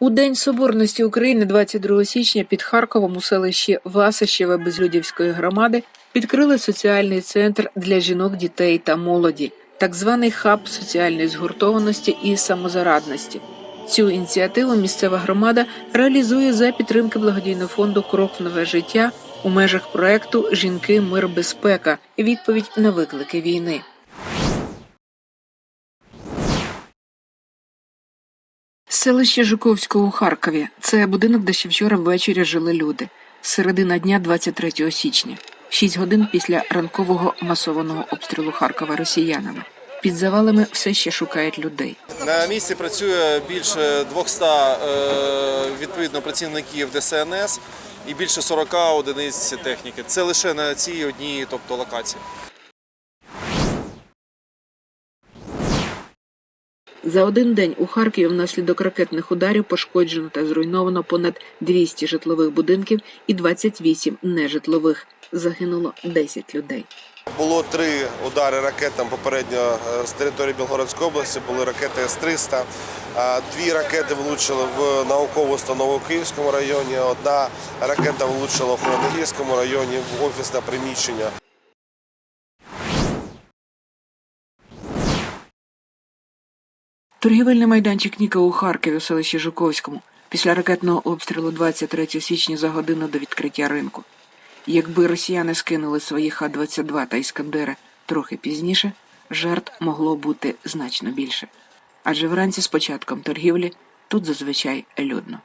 У День Соборності України 22 січня під Харковом у селищі Васищеве Безлюдівської громади відкрили соціальний центр для жінок, дітей та молоді, так званий хаб соціальної згуртованості і самозарадності. Цю ініціативу місцева громада реалізує за підтримки благодійного фонду Крок в нове життя у межах проекту Жінки, мир, безпека. Відповідь на виклики війни. Селище Жуковського у Харкові. Це будинок, де ще вчора ввечері жили люди. Середина дня 23 січня, 6 годин після ранкового масованого обстрілу Харкова росіянами. Під завалами все ще шукають людей. На місці працює більше 200 е, відповідно працівників ДСНС і більше 40 одиниць техніки. Це лише на цій одній, тобто локації. За один день у Харкові внаслідок ракетних ударів пошкоджено та зруйновано понад 200 житлових будинків і 28 нежитлових. Загинуло 10 людей. Було три удари ракет там попередньо е, з території Білгородської області. Були ракети С-300. Дві ракети влучили в наукову установу у Київському районі. Одна ракета влучила в Холодногірському районі в офісне приміщення. Торгівельний майданчик Ніка у Харкові у селищі Жуковському після ракетного обстрілу 23 січня за годину до відкриття ринку. Якби росіяни скинули свої Х-22 та Іскандери трохи пізніше, жертв могло бути значно більше. Адже вранці з початком торгівлі тут зазвичай людно.